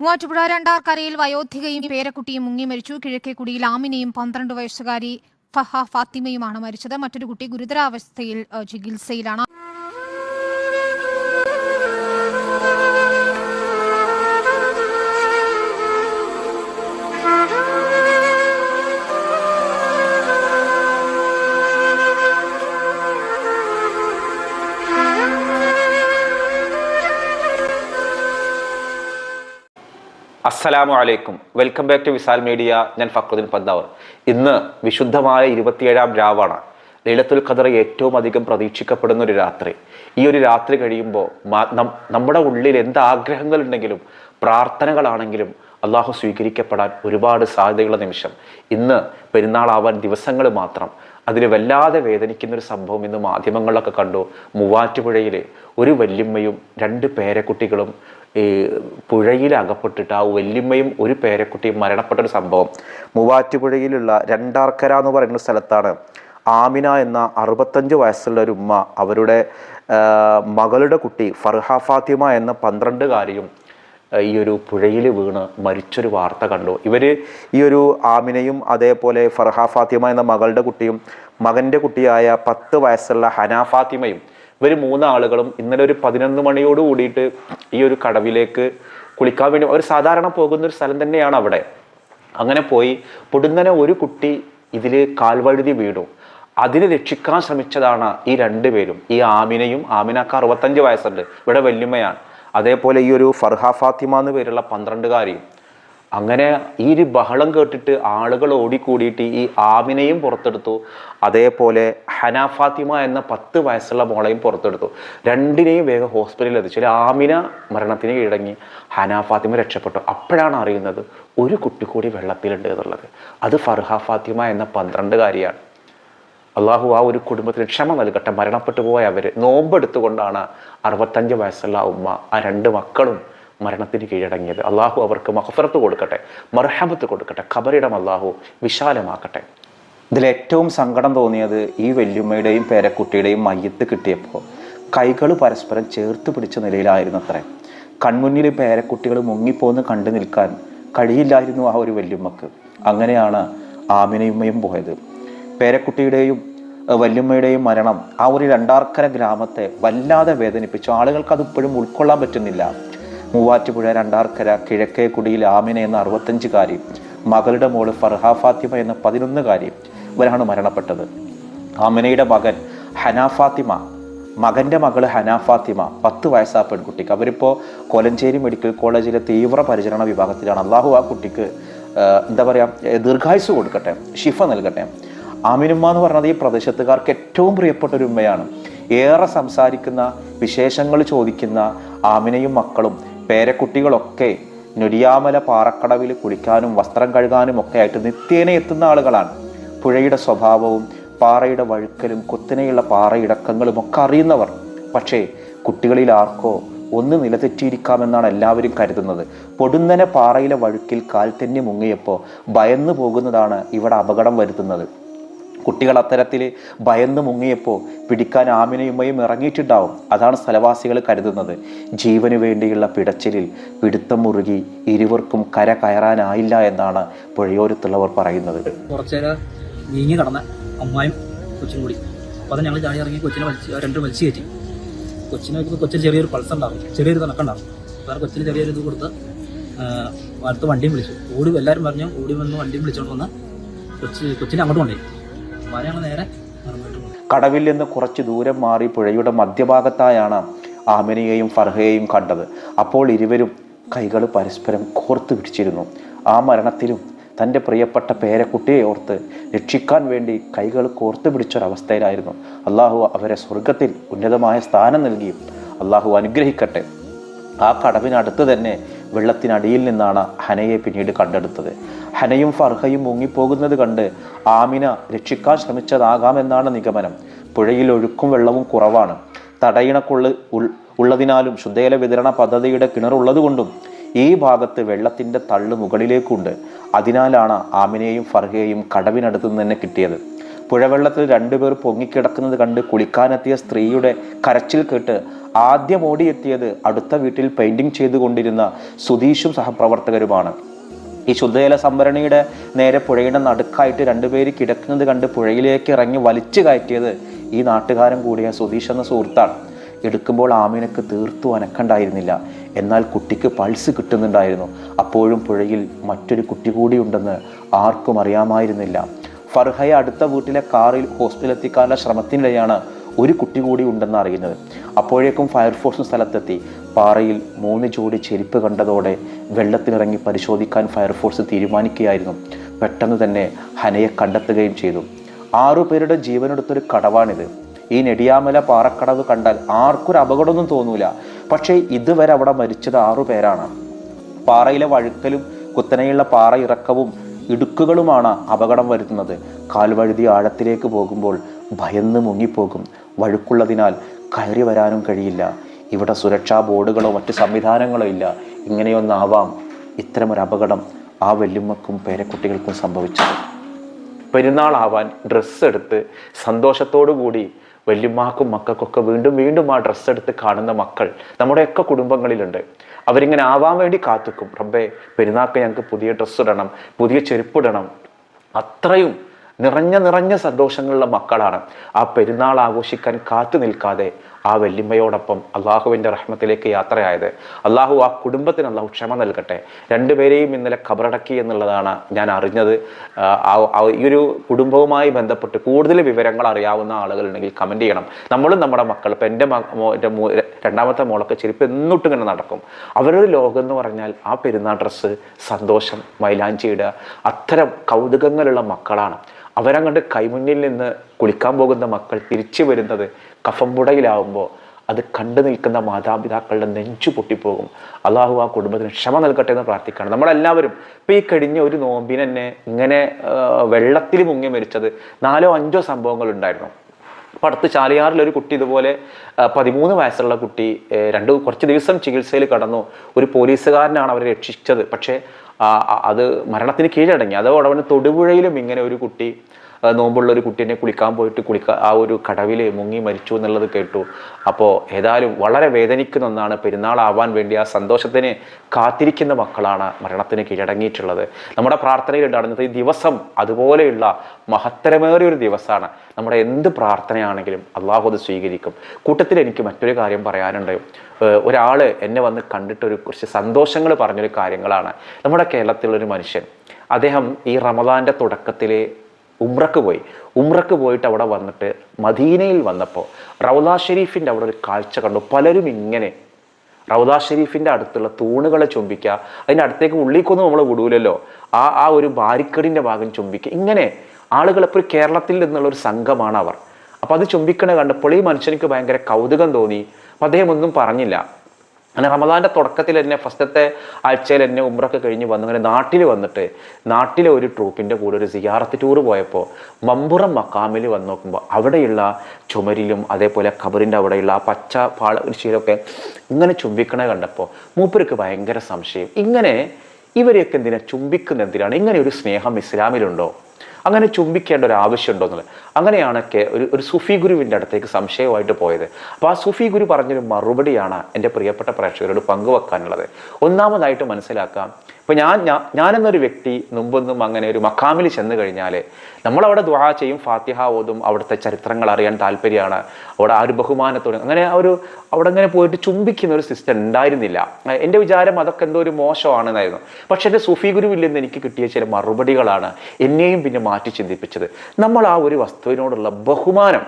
മൂവാറ്റുപുഴ രണ്ടാർക്കരയിൽ വയോധികയും പേരക്കുട്ടിയും മുങ്ങി മരിച്ചു. കിഴക്കേക്കുടിയിൽ ആമിനയും പന്ത്രണ്ട് വയസ്സുകാരി ഫഹ ഫാത്തിമയുമാണ് മരിച്ചത്. മറ്റൊരു കുട്ടി ഗുരുതരാവസ്ഥയിൽ ചികിത്സയിലാണ്. അസ്സലാമു അലൈക്കും. Welcome back to Visal media. ഞാൻ ഫക്രുദ്ദീൻ പദ്ദാവർ ഇന്ന് വിശുദ്ധമായ ഇരുപത്തിയേഴാം രാവാണ്. ലൈലത്തുൽ ഖദർ ഏറ്റവും അധികം പ്രതീക്ഷിക്കപ്പെടുന്ന ഒരു രാത്രി. ഈ ഒരു രാത്രി കഴിയുമ്പോൾ നമ്മുടെ ഉള്ളിൽ എന്ത് ആഗ്രഹങ്ങൾ ഉണ്ടെങ്കിലും പ്രാർത്ഥനകളാണെങ്കിലും അള്ളാഹു സ്വീകരിക്കപ്പെടാൻ ഒരുപാട് സാധ്യതയുള്ള നിമിഷം. ഇന്ന് പെരുന്നാളാവാൻ ദിവസങ്ങൾ മാത്രം അതിൽ വല്ലാതെ വേദനിക്കുന്ന ഒരു സംഭവം ഇന്ന് മാധ്യമങ്ങളിലൊക്കെ കണ്ടു. മൂവാറ്റുപുഴയിൽ ഒരു വല്യമ്മയും രണ്ട് പേരക്കുട്ടികളും ഈ പുഴയിൽ അകപ്പെട്ടിട്ട് ആ വല്യമ്മയും ഒരു പേരക്കുട്ടിയും മരണപ്പെട്ട ഒരു സംഭവം. മൂവാറ്റുപുഴയിലുള്ള രണ്ടാർക്കര എന്ന് പറയുന്ന സ്ഥലത്താണ് ആമിന എന്ന അറുപത്തഞ്ച് വയസ്സുള്ള ഒരു ഉമ്മ അവരുടെ മകളുടെ കുട്ടി ഫർഹ ഫാത്തിമ എന്ന പന്ത്രണ്ടുകാരിയും ഈ ഒരു പുഴയിൽ വീണ് മരിച്ചൊരു വാർത്ത കണ്ടു. ഇവർ ഈ ഒരു ആമിനയും അതേപോലെ ഫർഹ ഫാത്തിമ എന്ന മകളുടെ കുട്ടിയും മകന്റെ കുട്ടിയായ പത്ത് വയസ്സുള്ള ഹന ഫാത്തിമയും ഇവർ മൂന്നാളുകളും ഇന്നലെ ഒരു പതിനൊന്ന് മണിയോട് കൂടിയിട്ട് ഈ ഒരു കടവിലേക്ക് കുളിക്കാൻ വേണ്ടി അവർ സാധാരണ പോകുന്ന ഒരു സ്ഥലം തന്നെയാണ് അവിടെ. അങ്ങനെ പോയി പൊടുന്നനെ ഒരു കുട്ടി ഇതിൽ കാൽവഴുതി വീണു. അതിനെ രക്ഷിക്കാൻ ശ്രമിച്ചതാണ് ഈ രണ്ടുപേരും ഈ ആമിനയും ആമിനക്ക് അറുപത്തഞ്ച് വയസ്സുണ്ട്. ഇവിടെ വല്യമ്മയാണ്. അതേപോലെ ഈ ഒരു ഫർഹ ഫാത്തിമ എന്ന് പേരുള്ള പന്ത്രണ്ടുകാരിയും അങ്ങനെ ഈ ഒരു ബഹളം കേട്ടിട്ട് ആളുകൾ ഓടിക്കൂടിയിട്ട് ഈ ആമിനെയും പുറത്തെടുത്തു. അതേപോലെ ഹന ഫാത്തിമ എന്ന പത്ത് വയസ്സുള്ള മോളെയും പുറത്തെടുത്തു. രണ്ടിനെയും വേഗം ഹോസ്പിറ്റലിൽ എത്തിച്ചു. ആമിന മരണത്തിന് കീഴടങ്ങി. ഹന ഫാത്തിമ രക്ഷപ്പെട്ടു. അപ്പോഴാണ് അറിയുന്നത് ഒരു കുട്ടി കൂടി വെള്ളത്തിലുണ്ട് എന്നുള്ളത്. അത് ഫർഹ ഫാത്തിമ എന്ന പന്ത്രണ്ടുകാരിയാണ്. അള്ളാഹു ആ ഒരു കുടുംബത്തിന് ക്ഷമ നൽകട്ടെ. മരണപ്പെട്ടു പോയ അവർ നോമ്പെടുത്തുകൊണ്ടാണ് അറുപത്തഞ്ച് വയസ്സുള്ള ഉമ്മ ആ രണ്ട് മക്കളും മരണത്തിന് കീഴടങ്ങിയത്. അള്ളാഹു അവർക്ക് മഹഫറത്ത് കൊടുക്കട്ടെ മർഹമത്ത് കൊടുക്കട്ടെ ഖബറിടം അള്ളാഹു വിശാലമാക്കട്ടെ. ഇതിലേറ്റവും സങ്കടം തോന്നിയത് ഈ വല്യമ്മയുടെയും പേരക്കുട്ടിയുടെയും മയ്യത്ത് കിട്ടിയപ്പോൾ കൈകൾ പരസ്പരം ചേർത്ത് പിടിച്ച നിലയിലായിരുന്നു അത്രേ കൺമുന്നിൽ പേരക്കുട്ടികൾ മുങ്ങിപ്പോന്ന് കണ്ടു നിൽക്കാൻ കഴിയില്ലായിരുന്നു ആ ഒരു വല്യമ്മക്ക് അങ്ങനെയാണ് ആമിനയുമ്മയും പോയത്. പേരക്കുട്ടിയുടെയും വല്യമ്മയുടെയും മരണം ആ ഒരു രണ്ടാർക്കര ഗ്രാമത്തെ വല്ലാതെ വേദനിപ്പിച്ചു. ആളുകൾക്ക് അത് ഇപ്പോഴും ഉൾക്കൊള്ളാൻ പറ്റുന്നില്ല. മൂവാറ്റുപുഴ രണ്ടാർക്കര കിഴക്കേ കുടിയിൽ ആമിന എന്ന അറുപത്തഞ്ചുകാരി മകളുടെ മോൾ ഫർഹ ഫാത്തിമ എന്ന പതിനൊന്നുകാരി ഇവരാണ് മരണപ്പെട്ടത്. ആമിനയുടെ മകൻ ഹനാ ഫാത്തിമ മകന്റെ മകൾ ഹനാ ഫാത്തിമ പത്ത് വയസ്സാ പെൺകുട്ടിക്ക്. അവരിപ്പോൾ കോലഞ്ചേരി മെഡിക്കൽ കോളേജിലെ തീവ്ര പരിചരണ വിഭാഗത്തിലാണ്. അള്ളാഹു ആ കുട്ടിക്ക് എന്താ പറയുക ദീർഘായുസ് കൊടുക്കട്ടെ ഷിഫ നൽകട്ടെ. ആമിനുമ്മ എന്ന് പറഞ്ഞത് ഈ പ്രദേശത്തുകാർക്ക് ഏറ്റവും പ്രിയപ്പെട്ട ഒരു ഉമ്മയാണ്. ഏറെ സംസാരിക്കുന്ന വിശേഷങ്ങൾ ചോദിക്കുന്ന ആമിനയും മക്കളും പേരക്കുട്ടികളൊക്കെ നൊരിയാമല പാറക്കടവിൽ കുളിക്കാനും വസ്ത്രം കഴുകാനും ഒക്കെ ആയിട്ട് നിത്യേന എത്തുന്ന ആളുകളാണ്. പുഴയുടെ സ്വഭാവവും പാറയുടെ വഴുക്കലും കുത്തനെയുള്ള പാറയിടക്കങ്ങളും ഒക്കെ അറിയുന്നവർ. പക്ഷേ കുട്ടികളിൽ ആർക്കോ ഒന്ന് നിലതെറ്റിയിരിക്കാമെന്നാണ് എല്ലാവരും കരുതുന്നത്. പൊടുന്നനെ പാറയിലെ വഴുക്കിൽ കാൽ തന്നെ മുങ്ങിയപ്പോൾ ഭയന്നു പോകുന്നതാണ് ഇവിടെ അപകടം വരുത്തുന്നത്. കുട്ടികൾ അത്തരത്തിൽ ഭയന്ന് മുങ്ങിയപ്പോൾ പിടിക്കാൻ ആമിനയുമ്മയും ഇറങ്ങിയിട്ടുണ്ടാവും. അതാണ് സ്ഥലവാസികൾ കരുതുന്നത്. ജീവന് വേണ്ടിയുള്ള പിടച്ചിലിൽ പിടുത്തം മുറുകി ഇരുവർക്കും കര കയറാനായില്ല എന്നാണ് പുഴയോരത്തുള്ളവർ പറയുന്നത്. കുറച്ചേരം നീങ്ങി കടന്ന അമ്മായും കൊച്ചും കൂടി. അപ്പോൾ അത് ഞങ്ങൾ ചാടി ഇറങ്ങി കൊച്ചിനെ വലിച്ച് രണ്ടും വലിച്ചു കയറ്റി. കൊച്ചിനെ വെക്കുമ്പോൾ കൊച്ചിന് ചെറിയൊരു പൾസ് ഉണ്ടാവും. ചെറിയൊരു തണക്കുണ്ടാവും വേറെ കൊച്ചിന് ചെറിയൊരു ഇത് കൊടുത്ത് അടുത്ത് വണ്ടിയും വിളിച്ചു. ഓടി എല്ലാവരും പറഞ്ഞു ഓടി വന്ന് വണ്ടിയും വിളിച്ചുകൊണ്ട് വന്ന് കൊച്ചി കൊച്ചിനെ അങ്ങോട്ട് കൊണ്ടുപോയി. ഞങ്ങൾ നേരെ കടവിൽ നിന്ന് കുറച്ച് ദൂരം മാറി പുഴയുടെ മധ്യഭാഗത്തായാണ് ആമിനയെയും ഫർഹയെയും കണ്ടത്. അപ്പോൾ ഇരുവരും കൈകൾ പരസ്പരം കോർത്തു പിടിച്ചിരുന്നു. ആ മരണത്തിലും തന്റെ പ്രിയപ്പെട്ട പേരക്കുട്ടിയെ ഓർത്ത് രക്ഷിക്കാൻ വേണ്ടി കൈകൾ കോർത്തു പിടിച്ചൊരവസ്ഥയിലായിരുന്നു. അള്ളാഹു അവരെ സ്വർഗത്തിൽ ഉന്നതമായ സ്ഥാനം നൽകി അള്ളാഹു അനുഗ്രഹിക്കട്ടെ. ആ കടവിനടുത്ത് തന്നെ വെള്ളത്തിനടിയിൽ നിന്നാണ് ഹനയെ പിന്നീട് കണ്ടെടുത്തത്. ഹനയും ഫർഹയും മുങ്ങിപ്പോകുന്നത് കണ്ട് ആമിന രക്ഷിക്കാൻ ശ്രമിച്ചതാകാമെന്നാണ് നിഗമനം. പുഴയിൽ ഒഴുക്കും വെള്ളവും കുറവാണ്. തടയിണക്കുള്ള ഉൾ- ഉള്ളതിനാലും ശുദ്ധജല വിതരണ പദ്ധതിയുടെ കിണറുള്ളതുകൊണ്ടും ഈ ഭാഗത്ത് വെള്ളത്തിന്റെ തള്ളു മുകളിലേക്കുണ്ട്. അതിനാലാണ് ആമിനെയും ഫർഹയെയും കടവിനടുത്ത് നിന്ന് തന്നെ കിട്ടിയത്. പുഴവെള്ളത്തിൽ രണ്ടുപേർ പൊങ്ങിക്കിടക്കുന്നത് കണ്ട് കുളിക്കാനെത്തിയ സ്ത്രീയുടെ കരച്ചിൽ കേട്ട് ആദ്യം ഓടിയെത്തിയത് അടുത്ത വീട്ടിൽ പെയിന്റിംഗ് ചെയ്തുകൊണ്ടിരുന്ന സുധീഷും സഹപ്രവർത്തകരുമാണ്. ഈ ശുദ്ധജല സംഭരണിയുടെ നേരെ പുഴയുടെ നടുക്കായിട്ട് രണ്ടുപേര് കിടക്കുന്നത് കണ്ട് പുഴയിലേക്ക് ഇറങ്ങി വലിച്ചു കയറ്റിയത് ഈ നാട്ടുകാരൻ കൂടിയ സുധീഷ് എന്ന സുഹൃത്താണ്. എടുക്കുമ്പോൾ ആമിനക്ക് തീർത്തു അനക്കണ്ടായിരുന്നില്ല. എന്നാൽ കുട്ടിക്ക് പൾസ് കിട്ടുന്നുണ്ടായിരുന്നു. അപ്പോഴും പുഴയിൽ മറ്റൊരു കുട്ടി കൂടിയുണ്ടെന്ന് ആർക്കും അറിയാമായിരുന്നില്ല. ഫർഹയെ അടുത്ത വീട്ടിലെ കാറിൽ ഹോസ്പിറ്റലെത്തിക്കാനുള്ള ശ്രമത്തിനിടെയാണ് ഒരു കുട്ടി കൂടി ഉണ്ടെന്ന് അറിയുന്നത്. അപ്പോഴേക്കും ഫയർഫോഴ്സ് സ്ഥലത്തെത്തി. പാറയിൽ മൂന്ന് ജോഡി ചെരുപ്പ് കണ്ടതോടെ വെള്ളത്തിനിറങ്ങി പരിശോധിക്കാൻ ഫയർഫോഴ്സ് തീരുമാനിക്കുകയായിരുന്നു. പെട്ടെന്ന് തന്നെ ഹനയെ കണ്ടെത്തുകയും ചെയ്തു. ആറു പേരുടെ ജീവനെടുത്തൊരു കടവാണിത്. ഈ നെടിയാമല പാറക്കടവ് കണ്ടാൽ ആർക്കൊരു അപകടമൊന്നും തോന്നൂല. പക്ഷേ ഇതുവരെ അവിടെ മരിച്ചത് ആറു പേരാണ്. പാറയിലെ വഴുക്കലും കുത്തനെയുള്ള പാറ ഇറക്കവും ഇടുക്കുകളുമാണ് അപകടം വരുത്തുന്നത്. കാൽവഴുതി ആഴത്തിലേക്ക് പോകുമ്പോൾ ഭയന്ന് മുങ്ങിപ്പോകും. വഴുക്കുള്ളതിനാൽ കയറി വരാനും കഴിയില്ല. ഇവിടെ സുരക്ഷാ ബോർഡുകളോ മറ്റ് സംവിധാനങ്ങളോ ഇല്ല. ഇങ്ങനെയൊന്നാവാം ഇത്തരമൊരു അപകടം ആ വല്യമ്മക്കും പേരക്കുട്ടികൾക്കും സംഭവിച്ചത്. പെരുന്നാളാവാൻ ഡ്രസ്സ് എടുത്ത് സന്തോഷത്തോടു കൂടി വല്യമ്മാക്കും മക്കൾക്കൊക്കെ വീണ്ടും വീണ്ടും ആ ഡ്രസ്സ് എടുത്ത് കാണുന്ന മക്കൾ നമ്മുടെയൊക്കെ കുടുംബങ്ങളിലുണ്ട്. അവരിങ്ങനെ ആവാൻ വേണ്ടി കാത്തുക്കും. റബ്ബേ പെരുന്നാൾക്ക് ഞങ്ങൾക്ക് പുതിയ ഡ്രസ്സ് ഇടണം പുതിയ ചെരുപ്പിടണം അത്രയും നിറഞ്ഞ നിറഞ്ഞ സന്തോഷങ്ങളുള്ള മക്കളാണ്. ആ പെരുന്നാൾ ആഘോഷിക്കാൻ കാത്തു നിൽക്കാതെ ആ വല്യമ്മയോടൊപ്പം അള്ളാഹുവിന്റെ റഹ്മത്തിലേക്ക് യാത്രയായത്. അള്ളാഹു ആ കുടുംബത്തിന് അള്ളാഹു ക്ഷമ നൽകട്ടെ. രണ്ടുപേരെയും ഇന്നലെ ഖബറടക്കി എന്നുള്ളതാണ് ഞാൻ അറിഞ്ഞത്. ഈ ഒരു കുടുംബവുമായി ബന്ധപ്പെട്ട് കൂടുതൽ വിവരങ്ങൾ അറിയാവുന്ന ആളുകളുണ്ടെങ്കിൽ കമന്റ് ചെയ്യണം. നമ്മളും നമ്മുടെ മക്കൾ ഇപ്പം എന്റെ എന്റെ രണ്ടാമത്തെ മോളൊക്കെ ചെരുപ്പ് എന്നിട്ടും ഇങ്ങനെ നടക്കും. അവരുടെ ലോകം എന്ന് പറഞ്ഞാൽ ആ പെരുന്നാൾ ഡ്രസ്സ് സന്തോഷം മൈലാഞ്ചിയിടുക അത്തരം കൗതുകങ്ങളുള്ള മക്കളാണ്. അവരങ്ങോട്ട് കൈമുന്നിൽ നിന്ന് കുളിക്കാൻ പോകുന്ന മക്കൾ തിരിച്ചു വരുന്നത് കഫംപുടയിലാവുമ്പോൾ അത് കണ്ടു നിൽക്കുന്ന മാതാപിതാക്കളുടെ നെഞ്ചു പൊട്ടിപ്പോകും. അള്ളാഹു ആ കുടുംബത്തിന് ക്ഷമ നൽകട്ടെ എന്ന് പ്രാർത്ഥിക്കണം നമ്മളെല്ലാവരും ഇപ്പം ഈ കഴിഞ്ഞ ഒരു നോമ്പിന് തന്നെ ഇങ്ങനെ വെള്ളത്തിൽ മുങ്ങി മരിച്ചത് നാലോ അഞ്ചോ സംഭവങ്ങൾ ഉണ്ടായിരുന്നു അപ്പം അടുത്ത് ചാലിയാറിലൊരു കുട്ടി ഇതുപോലെ പതിമൂന്ന് വയസ്സുള്ള കുട്ടി രണ്ട് കുറച്ച് ദിവസം ചികിത്സയിൽ കടന്നു. ഒരു പോലീസുകാരനാണ് അവരെ രക്ഷിച്ചത്. പക്ഷേ അത് മരണത്തിന് കീഴടങ്ങി. അതോടെ അവന് തൊടുപുഴയിലും ഇങ്ങനെ ഒരു കുട്ടി നോമ്പുള്ള ഒരു കുട്ടീനെ കുളിക്കാൻ പോയിട്ട് കുളിക്ക ആ ഒരു കടവിൽ മുങ്ങി മരിച്ചു എന്നുള്ളത് കേട്ടു. അപ്പോൾ ഏതായാലും വളരെ വേദനിക്കുന്ന ഒന്നാണ് പെരുന്നാളാവാൻ വേണ്ടി ആ സന്തോഷത്തിന് കാത്തിരിക്കുന്ന മക്കളാണ് മരണത്തിന് കീഴടങ്ങിയിട്ടുള്ളത്. നമ്മുടെ പ്രാർത്ഥനയിൽ ഉണ്ടാകുന്നത് ഈ ദിവസം അതുപോലെയുള്ള മഹത്തരമേറിയ ഒരു ദിവസമാണ്. നമ്മുടെ എന്ത് പ്രാർത്ഥനയാണെങ്കിലും അള്ളാഹു അത് സ്വീകരിക്കും. കൂട്ടത്തിൽ എനിക്ക് മറ്റൊരു കാര്യം പറയാനുണ്ട്. ഒരാൾ എന്നെ വന്ന് കണ്ടിട്ടൊരു കുറച്ച് സന്തോഷങ്ങൾ പറഞ്ഞൊരു കാര്യങ്ങളാണ്. നമ്മുടെ കേരളത്തിലുള്ളൊരു മനുഷ്യൻ അദ്ദേഹം ഈ റമദാന്റെ തുടക്കത്തിൽ ഉംറക്ക് പോയി. ഉംറക്ക് പോയിട്ട് അവിടെ വന്നിട്ട് മദീനയിൽ വന്നപ്പോൾ റൗദ ഷെരീഫിന്റെ അവിടെ ഒരു കാഴ്ച കണ്ടു. പലരും ഇങ്ങനെ റൗദ ഷെരീഫിന്റെ അടുത്തുള്ള തൂണുകളെ ചുംബിക്കുക അതിന്റെ അടുത്തേക്ക് ഉള്ളിക്കൊന്നും നമ്മൾ വിടൂലല്ലോ. ആ ആ ഒരു ബാരിക്കടിന്റെ ഭാഗം ചുംബിക്കുക. ഇങ്ങനെ ആളുകൾ ഇപ്പോൾ കേരളത്തിൽ നിന്നുള്ള ഒരു സംഘമാണ് അവർ. അപ്പോൾ അത് ചുംബിക്കണ കണ്ടപ്പോൾ ഈ മനുഷ്യനിക്ക് ഭയങ്കര കൗതുകം തോന്നി. അപ്പം അദ്ദേഹം ഒന്നും പറഞ്ഞില്ല. അങ്ങനെ റമദാന്റെ തുടക്കത്തിൽ തന്നെ ഫസ്റ്റത്തെ ആഴ്ചയിൽ എന്നെ ഉമ്രൊക്കെ കഴിഞ്ഞ് വന്നു. അങ്ങനെ നാട്ടിൽ വന്നിട്ട് നാട്ടിലെ ഒരു ട്രൂപ്പിന്റെ കൂടെ ഒരു സിയാറത്ത് ടൂർ പോയപ്പോൾ മമ്പുറം മക്കാമിൽ വന്ന് നോക്കുമ്പോൾ അവിടെയുള്ള ചുമരിലും അതേപോലെ ഖബറിന്റെ അവിടെയുള്ള ആ പച്ച പാള കൃഷിയിലൊക്കെ ഇങ്ങനെ ചുംബിക്കണേ കണ്ടപ്പോൾ മൂപ്പർക്ക് ഭയങ്കര സംശയം. ഇങ്ങനെ ഇവരെയൊക്കെ എന്തിനാ ചുംബിക്കുന്ന എന്തിനാണ് ഇങ്ങനെ ഒരു സ്നേഹം ഇസ്ലാമിലുണ്ടോ? അങ്ങനെ ചുംബിക്കേണ്ട ഒരു ആവശ്യമുണ്ടോ എന്നുള്ളത്. അങ്ങനെയാണ് കെ ഒരു ഒരു സുഫി ഗുരുവിന്റെ അടുത്തേക്ക് സംശയമായിട്ട് പോയത്. അപ്പോൾ ആ സുഫി ഗുരു പറഞ്ഞൊരു മറുപടിയാണ് എന്റെ പ്രിയപ്പെട്ട പ്രേക്ഷകരോട് പങ്കുവെക്കാനുള്ളത്. ഒന്നാമതായിട്ട് മനസ്സിലാക്കാം ഇപ്പോൾ ഞാൻ ഞാനെന്നൊരു വ്യക്തി മുമ്പൊന്നും അങ്ങനെ ഒരു മക്കാമിൽ ചെന്ന് കഴിഞ്ഞാൽ നമ്മളവിടെ ദുആ ചെയ്യും ഫാത്തിഹ ഓതും അവിടുത്തെ ചരിത്രങ്ങൾ അറിയാൻ താല്പര്യമാണ്. അവിടെ ആ ഒരു ബഹുമാനത്തോടെ അങ്ങനെ ഒരു അവിടെ അങ്ങനെ പോയിട്ട് ചുംബിക്കുന്ന ഒരു സിസ്റ്റം ഉണ്ടായിരുന്നില്ല എന്റെ വിചാരം അതൊക്കെ എന്തോ ഒരു മോശമാണെന്നായിരുന്നു. പക്ഷെ എന്റെ സുഫി ഗുരുവിൽ നിന്ന് എനിക്ക് കിട്ടിയ ചില മറുപടികളാണ് എന്നെയും പിന്നെ മാറ്റി ചിന്തിപ്പിച്ചത്. നമ്മൾ ആ ഒരു വസ്തുവിനോടുള്ള ബഹുമാനം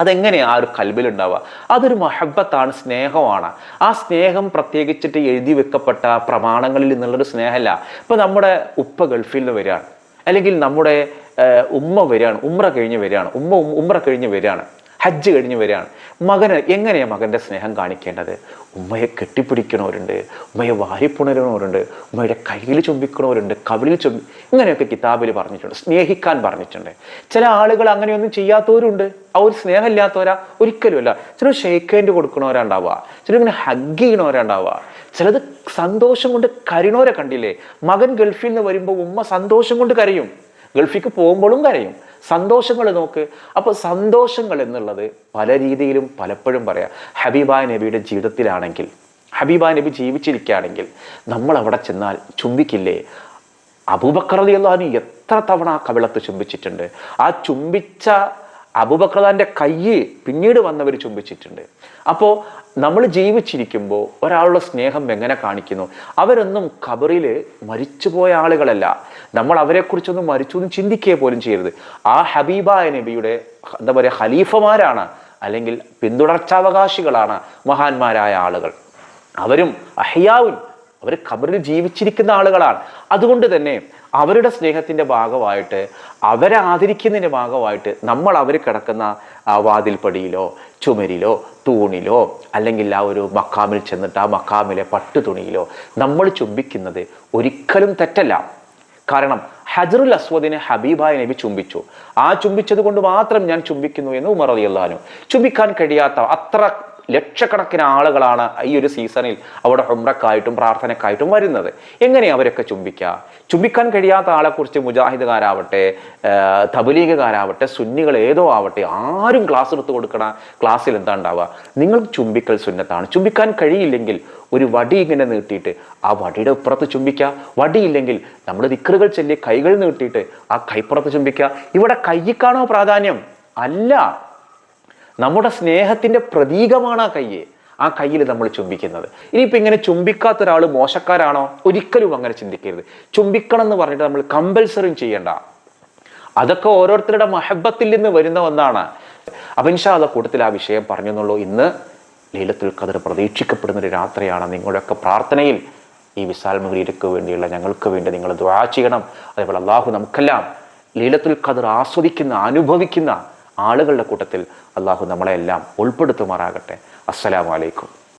അതെങ്ങനെയാണ് ആ ഒരു കൽബിലുണ്ടാവുക? അതൊരു മഹബത്താണ് സ്നേഹമാണ്. ആ സ്നേഹം പ്രത്യേകിച്ചിട്ട് എഴുതി വെക്കപ്പെട്ട പ്രമാണങ്ങളിൽ നിന്നുള്ളൊരു സ്നേഹമല്ല. ഇപ്പോൾ നമ്മുടെ ഉപ്പ ഗൾഫിൽ നിന്ന് വരികയാണ്. അല്ലെങ്കിൽ നമ്മുടെ ഉമ്മ വരികയാണ്. ഉമ്ര കഴിഞ്ഞ് വരികയാണ്. ഉമ്മ ഉമ്ര കഴിഞ്ഞ് വരികയാണ്. ഹജ്ജ് കഴിഞ്ഞ് വരികയാണ്. മകന് എങ്ങനെയാണ് മകന്റെ സ്നേഹം കാണിക്കേണ്ടത്? ഉമ്മയെ കെട്ടിപ്പിടിക്കണവരുണ്ട് ഉമ്മയെ വാരിപ്പുണരുന്നവരുണ്ട് ഉമ്മയുടെ കയ്യിൽ ചുംബിക്കണവരുണ്ട് കവിളിൽ ചുംബി ഇങ്ങനെയൊക്കെ കിതാബിൽ പറഞ്ഞിട്ടുണ്ട് സ്നേഹിക്കാൻ പറഞ്ഞിട്ടുണ്ട്. ചില ആളുകൾ അങ്ങനെയൊന്നും ചെയ്യാത്തവരുണ്ട്. ആ ഒരു സ്നേഹമില്ലാത്തവരാ ഒരിക്കലുമല്ല. ചില ഷെയ്ക്ക് ഹാൻഡ് ചില ഇങ്ങനെ ഹഗ് ചെയ്യണവരാണ്ടാവുക ചിലത് സന്തോഷം കൊണ്ട് കരിണോരെ കണ്ടില്ലേ? മകൻ ഗൾഫിൽ നിന്ന് വരുമ്പോൾ ഉമ്മ സന്തോഷം കൊണ്ട് കരയും. ഗൾഫിക്ക് പോകുമ്പോഴും കരയും. സന്തോഷങ്ങൾ നോക്ക്. അപ്പോൾ സന്തോഷങ്ങൾ എന്നുള്ളത് പല രീതിയിലും പലപ്പോഴും പറയാം. ഹബീബായ നബിയുടെ ജീവിതത്തിലാണെങ്കിൽ ഹബീബായ നബി ജീവിച്ചിരിക്കുകയാണെങ്കിൽ നമ്മൾ അവിടെ ചെന്നാൽ ചുംബിക്കില്ലേ? അബൂബക്കറലിയല്ലാന്ന് എത്ര തവണ ആ കവിളത്ത് ചുംബിച്ചിട്ടുണ്ട്? ആ ചുംബിച്ച അബൂബക്രദാന്റെ കയ്യ് പിന്നീട് വന്നവർ ചുംബിച്ചിട്ടുണ്ട്. അപ്പോൾ നമ്മൾ ജീവിച്ചിരിക്കുമ്പോൾ ഒരാളുടെ സ്നേഹം എങ്ങനെ കാണിക്കുന്നു? അവരൊന്നും ഖബറിൽ മരിച്ചുപോയ ആളുകളല്ല. നമ്മൾ അവരെക്കുറിച്ചൊന്നും മരിച്ചു എന്ന് ചിന്തിക്കുക പോലും ചെയ്യരുത്. ആ ഹബീബായ നബിയുടെ എന്താ പറയുക ഖലീഫമാരാണ് അല്ലെങ്കിൽ പിന്തുടർച്ചാവകാശികളാണ് മഹാന്മാരായ ആളുകൾ. അവരും അഹ്യാവും അവർ ഖബറിൽ ജീവിച്ചിരിക്കുന്ന ആളുകളാണ്. അതുകൊണ്ട് തന്നെ അവരുടെ സ്നേഹത്തിന്റെ ഭാഗമായിട്ട് അവരെ ആദരിക്കുന്നതിന്റെ ഭാഗമായിട്ട് നമ്മൾ അവർ കിടക്കുന്ന വാതിൽപ്പടിയിലോ ചുമരിലോ തൂണിലോ അല്ലെങ്കിൽ ആ ഒരു മക്കാമിൽ ചെന്നിട്ട് ആ മക്കാമിലെ പട്ടു തുണിയിലോ നമ്മൾ ചുംബിക്കുന്നത് ഒരിക്കലും തെറ്റല്ല. കാരണം ഹജറുൽ അസ്വദിനെ ഹബീബായ നബി ചുംബിച്ചു. ആ ചുംബിച്ചത് കൊണ്ട് മാത്രം ഞാൻ ചുംബിക്കുന്നു എന്ന് ഉമർ അലി ചുംബിക്കാൻ കഴിയാത്ത അത്ര ലക്ഷക്കണക്കിന് ആളുകളാണ് ഈ ഒരു സീസണിൽ അവിടെ ഹുംറക്കായിട്ടും പ്രാർത്ഥനക്കായിട്ടും വരുന്നത്. എങ്ങനെ അവരൊക്കെ ചുംബിക്കുക ചുംബിക്കാൻ കഴിയാത്ത ആളെക്കുറിച്ച് മുജാഹിദുകാരാവട്ടെ തബലീഗുകാരാവട്ടെ സുന്നികൾ ഏതോ ആവട്ടെ ആരും ക്ലാസ് എടുത്ത് കൊടുക്കണ ക്ലാസ്സിൽ എന്താ ഉണ്ടാവുക നിങ്ങൾ ചുംബിക്കൽ സുന്നത്താണ്. ചുംബിക്കാൻ കഴിയില്ലെങ്കിൽ ഒരു വടി ഇങ്ങനെ നീട്ടിയിട്ട് ആ വടിയുടെ ഇപ്പുറത്ത് ചുംബിക്കുക വടിയില്ലെങ്കിൽ നമ്മൾ ദിക്കറുകൾ ചൊല്ലി കൈകൾ നീട്ടിയിട്ട് ആ കൈപ്പുറത്ത് ചുംബിക്കുക ഇവിടെ കൈക്കാണോ പ്രാധാന്യം? അല്ല. നമ്മുടെ സ്നേഹത്തിന്റെ പ്രതീകമാണ് ആ കയ്യ്. ആ കയ്യിൽ നമ്മൾ ചുംബിക്കുന്നത്. ഇനിയിപ്പോൾ ഇങ്ങനെ ചുംബിക്കാത്ത ഒരാൾ മോശക്കാരാണോ? ഒരിക്കലും അങ്ങനെ ചിന്തിക്കരുത്. ചുംബിക്കണം എന്ന് പറഞ്ഞിട്ട് നമ്മൾ കമ്പൽസറിയും ചെയ്യണ്ട. അതൊക്കെ ഓരോരുത്തരുടെ മഹബത്തിൽ നിന്ന് വരുന്ന ഒന്നാണ്. ഇൻഷാ അല്ല കൂട്ടത്തിൽ ആ വിഷയം പറഞ്ഞെന്നുള്ളൂ. ഇന്ന് ലീലത്തുൽ കതിർ പ്രതീക്ഷിക്കപ്പെടുന്ന ഒരു രാത്രിയാണ്. നിങ്ങളുടെയൊക്കെ പ്രാർത്ഥനയിൽ ഈ വിശാൽ മുഹരീരക്ക് വേണ്ടിയുള്ള ഞങ്ങൾക്ക് വേണ്ടി നിങ്ങൾ ദ്വാ ചെയ്യണം. അതേപോലെ അള്ളാഹു നമുക്കെല്ലാം ലീലത്തുൽ ഖദർ ആസ്വദിക്കുന്ന അനുഭവിക്കുന്ന ആളുകളുടെ കൂട്ടത്തിൽ അള്ളാഹു നമ്മളെല്ലാം ഉൾപ്പെടുത്തുമാറാകട്ടെ. അസ്സലാമു അലൈക്കും.